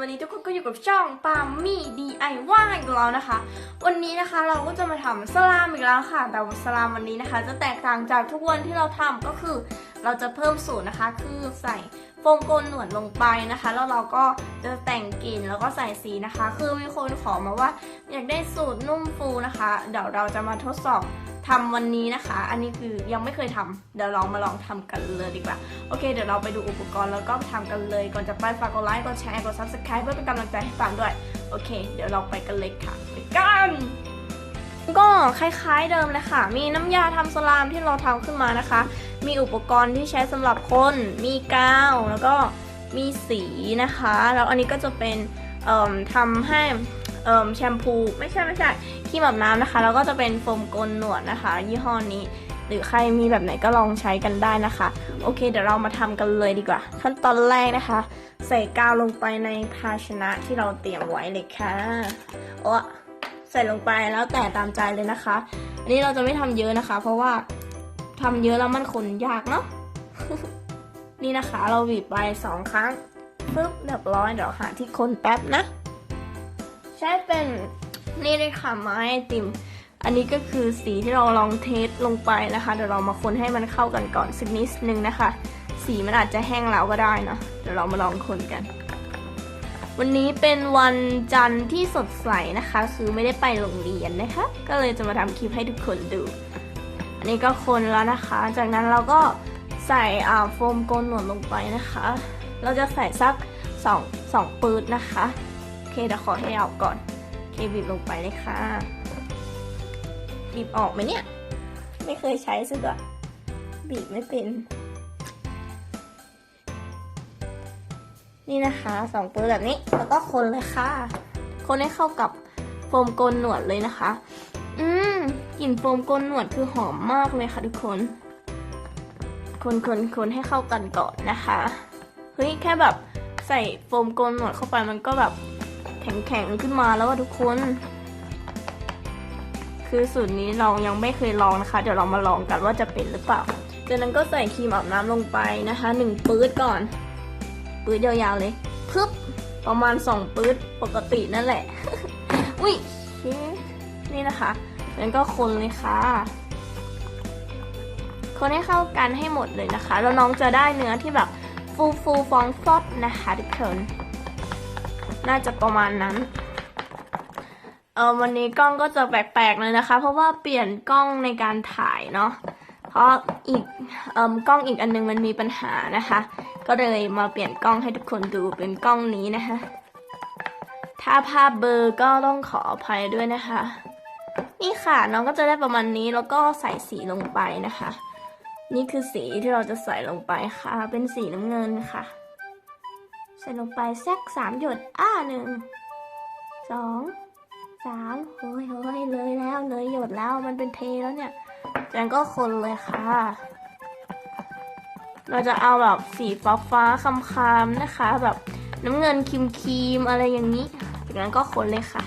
วันนี้ทุกคนก็อยู่กับช่องปามี่ DIY อีกแล้วนะคะ วันนี้นะคะเราก็จะมาทำสลามอีกแล้วค่ะ แต่สลามวันนี้นะคะ จะแตกต่างจากทุกวันที่เราทำก็คือ เราจะเพิ่มสูตรนะคะ คือใส่โฟมโกนหนวดลงไปนะคะ แล้วเราก็จะแต่งกลิ่นแล้วก็ใส่สีนะคะ คือมีคนขอมาว่าอยากได้สูตรนุ่มฟูนะคะ เดี๋ยวเราจะมาทดสอบ ทำวันนี้นะคะ อันนี้คือยังไม่เคยทำเดี๋ยวลองมาลองทำกันเลยดีกว่า โอเค เดี๋ยวเราไปดูอุปกรณ์แล้วก็ทำกันเลย ก่อนจะไปฝากกดไลค์ กดแชร์ กด subscribe เพื่อเป็นกำลังใจให้ฟังด้วย โอเค เดี๋ยวเราไปกันเลยค่ะ ไปกันก็คล้ายๆเดิมเลยค่ะ มีน้ำยาทำสลามที่เราทำขึ้นมานะคะ มีอุปกรณ์ที่ใช้สำหรับคน มีกาวแล้วก็มีสีนะคะ แล้วอันนี้ก็จะเป็นทำให้ แชมพูไม่ใช่ไม่ใช่ครีมอาบน้ำนะคะแล้วก็จะเป็นโฟมโกนหนวดนะคะ ยี่ห้อนี้ หรือใครมีแบบไหนก็ลองใช้กันได้นะคะ โอเค เดี๋ยวเรามาทำกันเลยดีกว่า ขั้นตอนแรกนะคะ ใส่กาวลงไปในภาชนะที่เราเตรียมไว้เลยค่ะโอ้ใส่ลงไปแล้วแต่ตามใจเลยนะคะ อันนี้เราจะไม่ทำเยอะนะคะ เพราะว่าทำเยอะแล้วมันขนยากเนาะนี่นะคะ เราบีบไปสองครั้งปึ๊บเรียบร้อยเดี๋ยวหาที่คนแป๊บนะ ใช้เป็นนี่เลยค่ะไม้ไอติม อันนี้ก็คือสีที่เราลองเทสลงไปนะคะ เดี๋ยวเรามาคนให้มันเข้ากันก่อนสักนิดนึงนะคะ สีมันอาจจะแห้งแล้วก็ได้นะ เดี๋ยวเรามาลองคนกัน วันนี้เป็นวันจันทร์ที่สดใสนะคะ คือไม่ได้ไปโรงเรียนนะคะ ก็เลยจะมาทำคลิปให้ทุกคนดู อันนี้ก็คนแล้วนะคะ จากนั้นเราก็ใส่อ่าโฟมโกนหนวดลงไปนะคะ เราจะใส่สักสองสองปืดนะคะ เคเดี๋ยวขอให้เอาก่อนเคบีบลงไปเลยค่ะ บีบออกไหมเนี่ย ไม่เคยใช้ซะด้วยบีบไม่เป็น นี่นะคะสองปืนแบบนี้แล้วก็คนเลยค่ะ คนให้เข้ากับโฟมโกนหนวดเลยนะคะ อืมกลิ่นโฟมโกนหนวดคือหอมมากเลยค่ะทุกคน คนคนคนให้เข้ากันก่อนนะคะ เฮ้ยแค่แบบใส่โฟมโกนหนวดเข้าไปมันก็แบบ แข็งๆขึ้นมาแล้วอะทุกคน คือสูตรนี้เรายังไม่เคยลองนะคะ เดี๋ยวเรามาลองกันว่าจะเป็นหรือเปล่าจากนั้นก็ใส่ครีมอาบน้ำลงไปนะคะหนึ่งปื๊ดก่อน ปื๊ดยาวๆเลยพึบประมาณสองปื๊ดปกตินั่นแหละ อุ้ยนี่นะคะแล้วก็คนเลยค่ะ คนให้เข้ากันให้หมดเลยนะคะ แล้วน้องจะได้เนื้อที่แบบฟูฟูฟองฟอดนะคะทุกคน น่าจะประมาณนั้น เออวันนี้กล้องก็จะแปลกๆเลยนะคะ เพราะว่าเปลี่ยนกล้องในการถ่ายเนาะ เพราะอีกเอ่อกล้องอีกอันนึงมันมีปัญหานะคะ ก็เลยมาเปลี่ยนกล้องให้ทุกคนดูเป็นกล้องนี้นะคะ ถ้าภาพเบอร์ก็ต้องขออภัยด้วยนะคะ นี่ค่ะน้องก็จะได้ประมาณนี้แล้วก็ใส่สีลงไปนะคะ นี่คือสีที่เราจะใส่ลงไปค่ะ เป็นสีน้ำเงินค่ะ ส่ลงไปแซกสามหยด อ้าหนึ่งสองสามโอ้ยโอ้ยเลยแล้วเลยหยดแล้วมันเป็นเทแล้วเนี่ยจากนั้นก็คนเลยค่ะ เราจะเอาแบบสีฟ้าฟ้าๆคำๆนะคะ แบบน้ำเงินครีมครีมอะไรอย่างนี้จากนั้นก็คนเลยค่ะ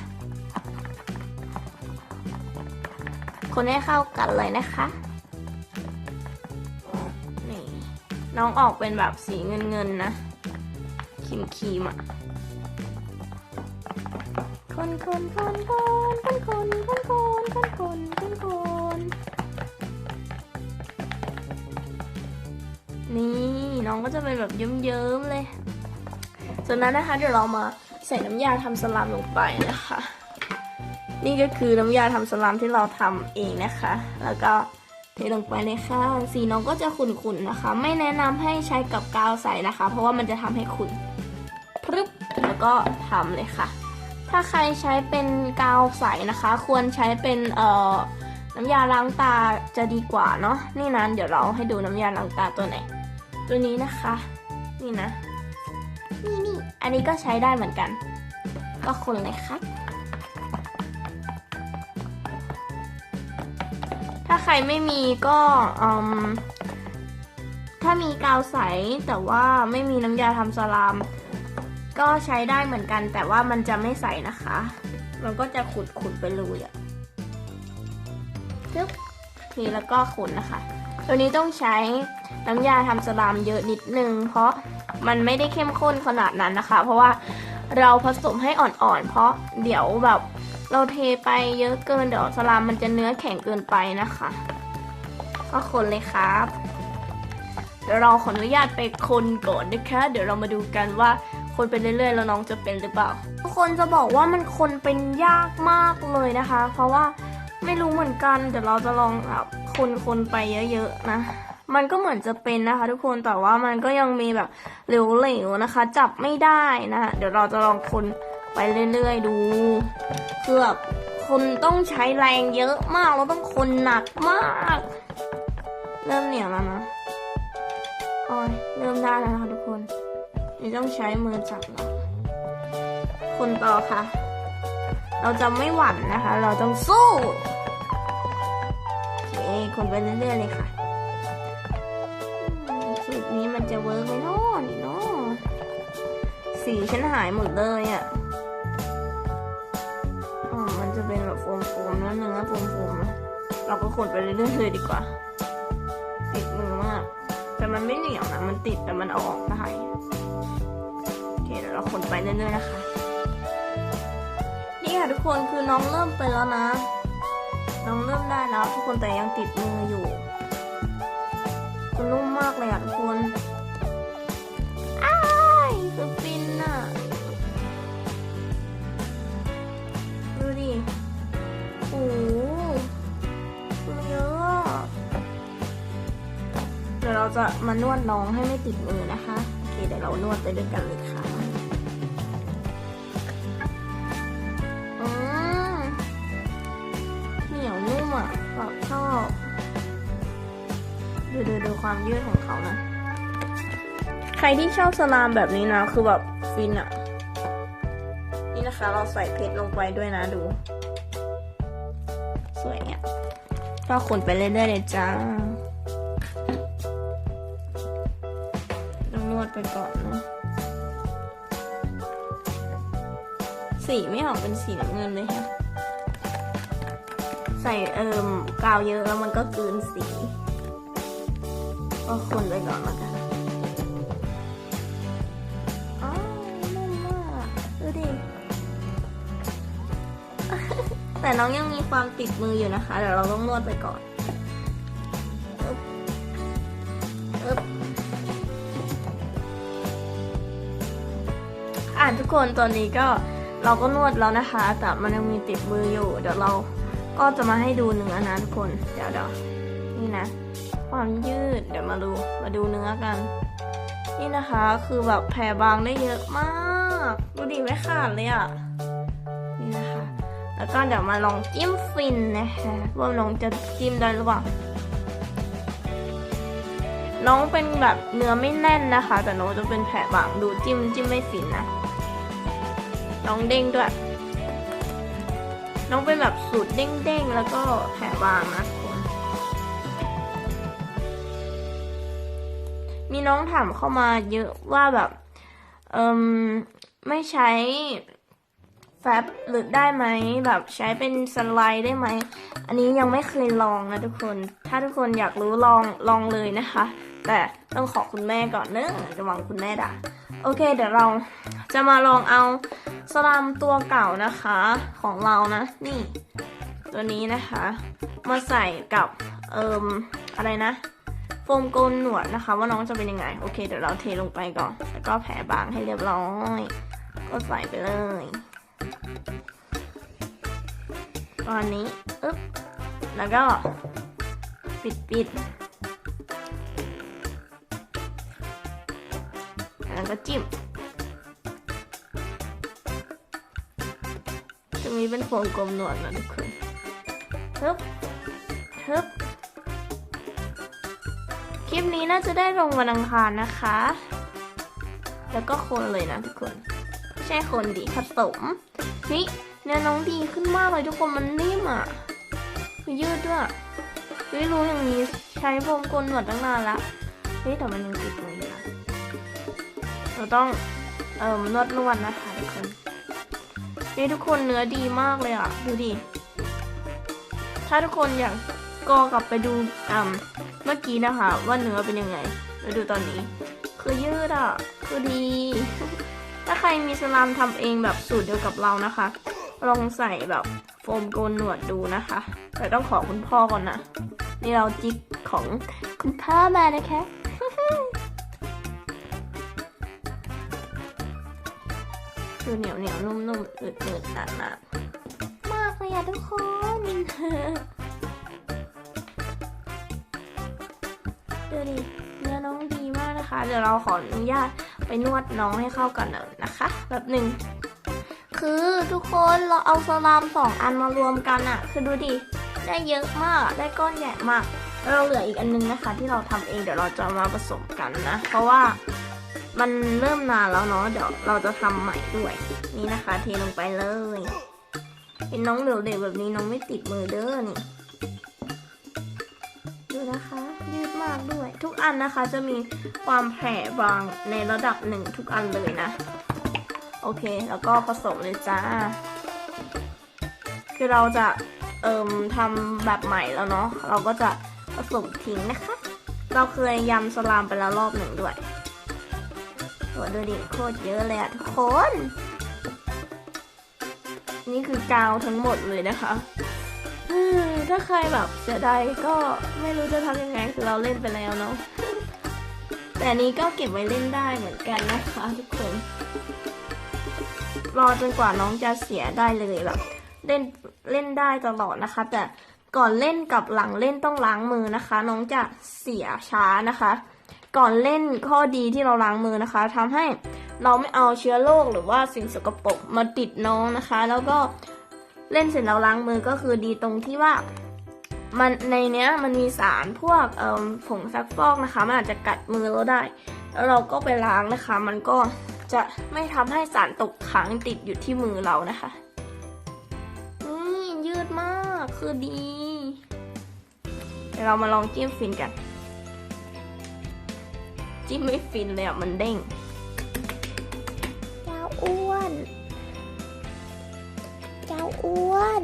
คนให้เข้ากันเลยนะคะนี่น้องออกเป็นแบบสีเงินเงินๆนะ รีมครีมๆอะคนคนคนคนคนคนคนคนคนคนคนคนนี่น้องก็จะเป็นแบบเยิ้มๆเลยจากนั้นนะคะเดี๋ยวเรามาใส่น้ำยาทำสลามลงไปนะคะ นี่ก็คือน้ำยาทำสลามที่เราทำเองนะคะ แล้วก็เทลงไปเลยค่ะ สีน้องก็จะขุ่นๆนะคะ ไม่แนะนำให้ใช้กับกาวใสนะคะ เพราะว่ามันจะทำให้ขุ่น ก็ทำเลยค่ะ ถ้าใครใช้เป็นกาวใสนะคะ ควรใช้เป็นเอ่อน้ำยาล้างตาจะดีกว่าเนาะนี่นะเดี๋ยวเราให้ดูน้ำยาล้างตาตัวไหน ตัวนี้นะคะ นี่นะนี่นี่อันนี้ก็ใช้ได้เหมือนกัน ก็คนเลยค่ะถ้าใครไม่มีก็อืมถ้ามีกาวใสแต่ว่าไม่มีน้ำยาทำสลาม ก็ใช้ได้เหมือนกันแต่ว่ามันจะไม่ใสนะคะ มันก็จะขุดขุดๆไปเลยอะปึ๊บทีแล้วก็ขุดนะคะ ตัวนี้ต้องใช้น้ำยาทำสลามเยอะนิดนึง เพราะมันไม่ได้เข้มข้นขนาดนั้นนะคะ เพราะว่าเราผสมให้อ่อนๆ เพราะเดี๋ยวแบบเราเทไปเยอะเกินเดี๋ยวสลามมันจะเนื้อแข็งเกินไปนะคะ ก็คนเลยครับ เดี๋ยวเราขออนุญาตไปคนก่อนนะคะ เดี๋ยวเรามาดูกันว่า คนไปเรื่อยๆ แล้วน้องจะเป็นหรือเปล่า ทุกคนจะบอกว่ามันคนเป็นยากมากเลยนะคะ เพราะว่าไม่รู้เหมือนกันเดี๋ยวเราจะลองแบบคนคนๆไปเยอะๆนะ มันก็เหมือนจะเป็นนะคะ ทุกคนแต่ว่ามันก็ยังมีแบบเหลวๆนะคะ จับไม่ได้นะเดี๋ยวเราจะลองคนไปเรื่อยๆ ดูคือแบบคนต้องใช้แรงเยอะมากแล้วต้องคนหนักมาก เริ่มเหนียวแล้วนะโอ้ยเริ่มได้แล้วนะคะทุกคน นี่ต้องใช้มือจับแล้วคนต่อค่ะ เราจะไม่หวั่นนะคะ เราต้องสู้โอเคคนไปเรื่อยๆเลยค่ะสูตรนี้มันจะเวิร์กไหมเนาะนี่เนาะสีฉันหายหมดเลยอะ่ะอ๋อมันจะเป็นแบบโฟมๆนื้อเนื้อโฟมๆนะเราก็คนไปเรื่อยๆเลยดีกว่า ติดมือมาก แต่มันไม่เหนียวนะ มันติดแต่มันออกได้ ยวเราคนไปเรื่อยๆนะคะ นี่ค่ะทุกคนคือน้องเริ่มไปแล้วนะ น้องเริ่มได้แล้วทุกคนแต่ยังติดมืออยู่มันนุ่มมากเลยอะทุกคนอ้ายคือฟินอะดูดิโอ้โหมือเยอะเดี๋ยวเราจะมานวดน้องให้ไม่ติดมือนะคะ โอเคเดี๋ยวเรานวดไปด้วยกันเลยค่ะ ดูดูดูความยืดของเขานะ ใครที่ชอบสลามแบบนี้นะ คือแบบฟินอะนี่นะคะ เราใส่เพชรลงไปด้วยนะดู สวยอะก็คนไปเรื่อยๆเลยจ้าต้องนวดไปก่อนนะสีไม่ออกเป็นสีน้ำเงินเลยฮะใส่เอิมกาวเยอะแล้วมันก็กลืนสี ก็คนไปก่อนแล้วกันอ้าวนุ่มมากดูดิ แต่น้องยังมีความติดมืออยู่นะคะเดี๋ยวเราต้องนวดไปก่อนอึ๊บอึ๊บอะทุกคนตอนนี้ก็เราก็นวดแล้วนะคะ แต่มันยังมีติดมืออยู่ เดี๋ยวเราก็จะมาให้ดูเนื้อนะทุกคน เดี๋ยวเดี๋ยวนี่นะ ความยืด เดี๋ยวมาดู มาดูเนื้อกัน นี่นะคะคือแบบแผ่บางได้เยอะมาก ดูดิไม่ขาดเลยอะ นี่นะคะ แล้วก็เดี๋ยวมาลองจิ้มฟินนะคะว่าน้องจะจิ้มได้หรือเปล่า น้องเป็นแบบเนื้อไม่แน่นนะคะ แต่น้องจะเป็นแผลบาง ดูจิ้มจิ้มไม่ฟินนะ น้องเด้งด้วย น้องเป็นแบบสูตรเด้งๆแล้วก็แผลบางนะ มีน้องถามเข้ามาเยอะว่าแบบเอิมไม่ใช้แฟบหรือได้ไหมแบบใช้เป็นสไลด์ได้ไหม อันนี้ยังไม่เคยลองนะทุกคน ถ้าทุกคนอยากรู้ลองลองเลยนะคะ แต่ต้องขอคุณแม่ก่อนเนอะระวังคุณแม่ด่าโอเค เดี๋ยวเราจะมาลองเอาสลามตัวเก่านะคะของเรานะ นี่ ตัวนี้นะคะ มาใส่กับเอิมอะไรนะ โฟมโกนหนวดนะคะ ว่าน้องจะเป็นยังไง โอเค เดี๋ยวเราเทลงไปก่อน แล้วก็แผ่บางให้เรียบร้อย ก็ใส่ไปเลยตอนนี้อึ๊บแล้วก็ปิดปิดแล้วก็จิ้มตรงนี้เป็นโฟมกลมหนวดนะทุกคนฮึบฮึบ คลิปนี้น่าจะได้ลงวันอังคารนะคะ แล้วก็คนเลยนะทุกคนไม่ใช่คนดีผสมนี่เนื้อน้องดีขึ้นมากเลยทุกคนมันนิ่มอะยืดด้วยเฮ้ยรู้อย่างนี้ใช้โฟมโกนหนวดตั้งนานละเฮ้ยแต่มันยังติดอยู่นะเราต้องเอ่มนวดนวดนะคะทุกคนนี่ทุกคนเนื้อดีมากเลยอะดูดิถ้าทุกคนอยากก็กลับไปดูอ่า มื่อกี้นะคะ ว่าเนื้อเป็นยังไงแล้วดูตอนนี้ คือยืดอะ คือดี ถ้าใครมีสลามทำเองแบบสูตรเดียวกับเรานะคะ ลองใส่แบบโฟมโกนหนวดดูนะคะ แต่ต้องขอคุณพ่อก่อนนะ นี่เราจิกของคุณพ่อมานะคะดูเหนียวเหนียวนุ่มๆอืดๆหนาๆมากเลยอะทุกคน ดูดิเนื้อน้องดีมากนะคะ เดี๋ยวเราขออนุญาตไปนวดน้องให้เข้ากันหน่อยนะคะแบบหนึ่งคือทุกคนเราเอาสลามสองอันมารวมกันอะคือดูดิได้เยอะมากได้ก้อนใหญ่มากแล้วเราเหลืออีกอันนึงนะคะ ที่เราทำเองเดี๋ยวเราจะมาผสมกันนะ เพราะว่ามันเริ่มนานแล้วเนาะเดี๋ยวเราจะทำใหม่ด้วย นี่นะคะ เทลงไปเลยเห็นน้องเหลวๆแบบนี้น้องไม่ติดมือเด้อนี่ดูนะคะ มากด้วย ทุกอันนะคะจะมีความแผ่บางในระดับหนึ่งทุกอันเลยนะ โอเค แล้วก็ผสมเลยจ้า คือเราจะเอิมทำแบบใหม่แล้วเนาะเราก็จะผสมทิ้งนะคะ เราเคยยำสลามไปแล้วรอบหนึ่งด้วยโหดูดิโคตรเยอะเลยอะทุกคน นี่คือกาวทั้งหมดเลยนะคะออ ถ้าใครแบบเสียดายก็ไม่รู้จะทำยังไงคือเราเล่นไปแล้วเนาะแต่นนี้ก็เก็บไว้เล่นได้เหมือนกันนะคะทุกคนรอจนกว่าน้องจะเสียได้เลยแบบเล่นเล่นได้ตลอดนะคะ แต่ก่อนเล่นกับหลังเล่นต้องล้างมือนะคะ น้องจะเสียช้านะคะ ก่อนเล่นข้อดีที่เราล้างมือนะคะทำให้เราไม่เอาเชื้อโรคหรือว่าสิ่งสกปรกมาติดน้องนะคะ แล้วก็ เล่นเสร็จแล้วล้างมือก็คือดีตรงที่ว่ามันในเนี้ยมันมีสารพวกผงซักฟอกนะคะ มันอาจจะกัดมือเราได้ แล้วเราก็ไปล้างนะคะ มันก็จะไม่ทำให้สารตกค้างติดอยู่ที่มือเรานะคะนี่ยืดมากคือดี เดี๋ยวเรามาลองจิ้มฟินกัน จิ้มไม่ฟินเลยอะมันเด้ง อ้วน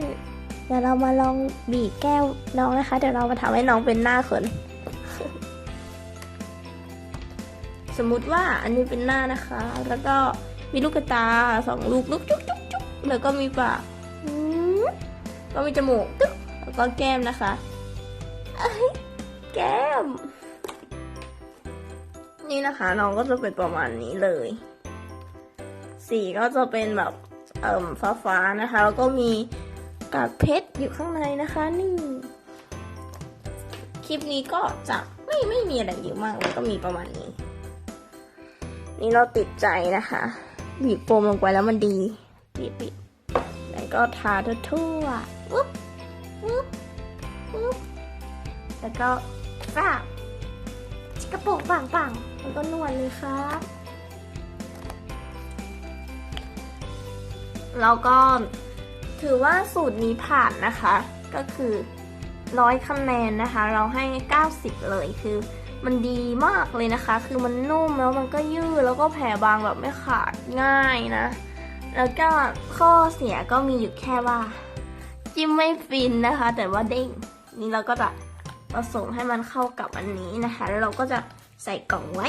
เดี๋ยวเรามาลองบีบแก้วน้องนะคะ เดี๋ยวเรามาทำให้น้องเป็นหน้าขนสมมุติว่าอันนี้เป็นหน้านะคะ แล้วก็มีลูกกระตาสองลูกลูกจุ๊บจุ๊บจุ๊บแล้วก็มีปากอืมก็มีจมูกตึ๊บแล้วก็แก้มนะคะเอ้ยแก้ม นี่นะคะน้องก็จะเป็นประมาณนี้เลย สีก็จะเป็นแบบเอ่ม ฟ้าฟ้าๆนะคะ แล้วก็มีกากเพชรอยู่ข้างในนะคะนี่ คลิปนี้ก็จะไม่ไม่มีอะไรเยอะมากเลยก็มีประมาณนี้ นี่เราติดใจนะคะบีบโฟมลงไปแล้วมันดีบีบบีบแล้วก็ทาทั่วๆปุ๊บปุ๊บปุ๊บแล้วก็ฟาดกระปุกปังปังๆแล้วก็นวดเลยครับ แล้วก็ถือว่าสูตรนี้ผ่านนะคะ ก็คือร้อยคะแนนนะคะ เราให้ 90 เลยคือมันดีมากเลยนะคะ คือมันนุ่มแล้วมันก็ยืดแล้วก็แผ่บางแบบไม่ขาดง่ายนะ แล้วก็ข้อเสียก็มีอยู่แค่ว่า จิ้มไม่ฟินนะคะ แต่ว่าเด้งนี่เราก็จะผสมให้มันเข้ากับอันนี้นะคะ แล้วเราก็จะใส่กล่องไว้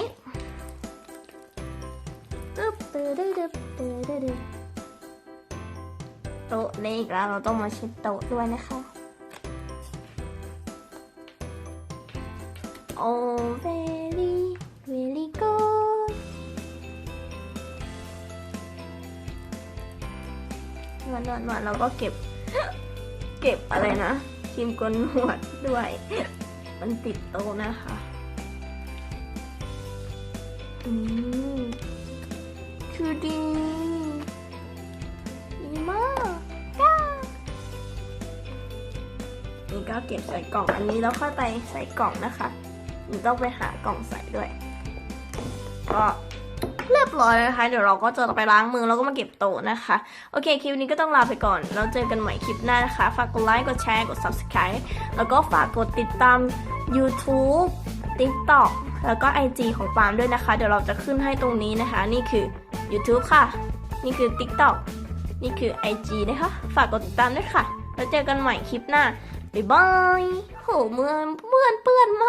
ตึ๊บตึ๊ดตึ๊ดตึ๊ดตึ๊ดตึ๊ด โต๊ะเล็กแล้วเราต้องมาเช็ดโต๊ะด้วยนะคะ โอ้ very very good นวดนวดนวดเราก็เก็บ เก็บอะไรนะครีมกลหนวดด้วย มันติดโต๊ะนะคะอืมคือดี ก็เก็บใส่กล่องอันนี้แล้วค่อยไปใส่กล่องนะคะนี่ต้องไปหากล่องใส่ด้วย ก็เรียบร้อยนะคะ เดี๋ยวเราก็จะไปล้างมือแล้วก็มาเก็บโต๊ะนะคะ โอเค คลิปนี้ก็ต้องลาไปก่อน แล้วเจอกันใหม่คลิปหน้านะคะ ฝากกดไลค์ กดแชร์ กด subscribe แล้วก็ฝากกดติดตาม YouTube TikTok แล้วก็ IG ของปาล์มด้วยนะคะ เดี๋ยวเราจะขึ้นให้ตรงนี้นะคะ นี่คือ YouTube ค่ะ นี่คือ TikTok นี่คือ IG นะคะ ฝากกดติดตามด้วยค่ะ แล้วเจอกันใหม่คลิปหน้า บ๊ายบายโหเมื่อนเมื่อนเปื้อนมาก